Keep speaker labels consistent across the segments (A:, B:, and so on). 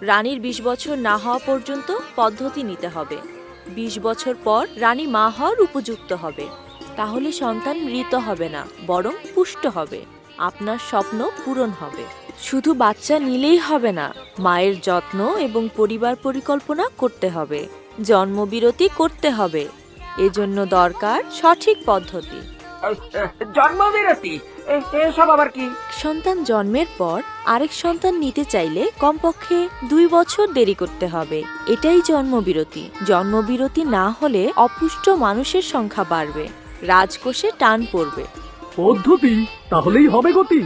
A: রানীর বিশ বছর না হওয়া পর্যন্ত পদ্ধতি নিতে হবে। বিশ বছর পর রানী মা হওয়ার উপযুক্ত হবে। তাহলে সন্তান মৃত হবে না, বরং পুষ্ট হবে। আপনার স্বপ্ন পূরণ হবে। শুধু বাচ্চা নিলেই হবে না, মায়ের যত্ন এবং পরিবার পরিকল্পনা করতে হবে। জন্মবিরতি করতে হবে। এজন্য দরকার সঠিক পদ্ধতি।
B: জন্মবিরতি? এসব আবার কি?
A: সন্তান জন্মের পর আরেক সন্তান নিতে চাইলে কমপক্ষে দুই বছর দেরি করতে হবে। এটাই জন্মবিরতি। জন্মবিরতি না হলে অপুষ্ট মানুষের সংখ্যা বাড়বে। রাজকোষে টান পড়বে।
C: পদ্ধতি? তাহলেই হবে গতি।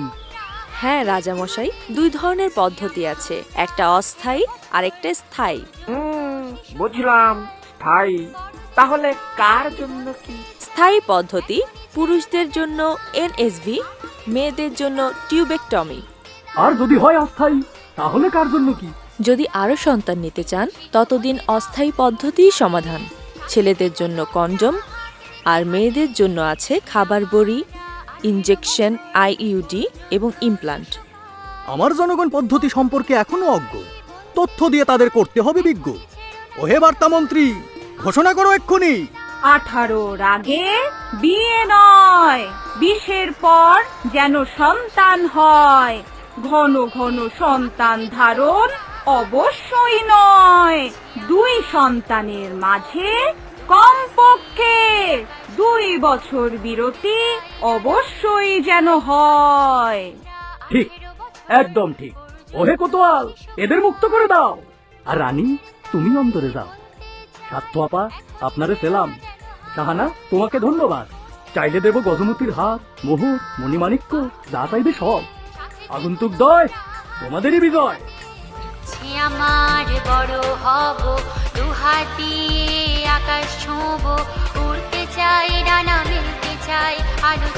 A: হ্যাঁ রাজামশাই দুই ধরনের পদ্ধতি আছে। একটা অস্থায়ী আর একটা স্থায়ী
B: বুঝলাম। স্থায়ী। তাহলে কার জন্য কি?
A: স্থায়ী পদ্ধতি পুরুষদের জন্য এনএসভি মেয়েদের জন্য টিউবেকটমি
C: আর যদি হয় অস্থায়ী তাহলে কার জন্য কি?
A: যদি আরও সন্তান নিতে চান ততদিন অস্থায়ী পদ্ধতিই সমাধান। ছেলেদের জন্য কন্ডম আর মেয়েদের জন্য আছে খাবার বড়ি ইনজেকশন আইইউডি এবং ইমপ্লান্ট।
D: আমার জনগণ পদ্ধতি সম্পর্কে এখনও অজ্ঞ। তথ্য দিয়ে তাদের করতে হবে বিজ্ঞ। ওহে বার্তামন্ত্রী ঘোষণা করো এক্ষুনি।
E: আঠারোর রাগে বিয়ে নয়। বিশের পর যেন সন্তান হয়। ঘন ঘন সন্তান ধারণ অবশ্যই নয়। দুই সন্তানের মাঝে কমপক্ষে দুই বছর বিরতি অবশ্যই যেন হয়।
C: ঠিক, একদম ঠিক। ওহে কোতোয়াল, এদের মুক্ত করে দাও। আর রানী, তুমি অন্তরে যাও। সার্থ আপা, আপনারে সেলাম। সাহানা তোমাকে ধন্যবাদ। চাইলে দেব গজমতির হাত মোহর মণিমাণিক্য, যা চাইবে সব। আগন্তুক দয়, তোমাদেরই বিজয়।
F: আমার বড় হব, দুহাতি আকাশ ছোঁব, উড়তে চাই, ডানা মিলতে চাই, আলো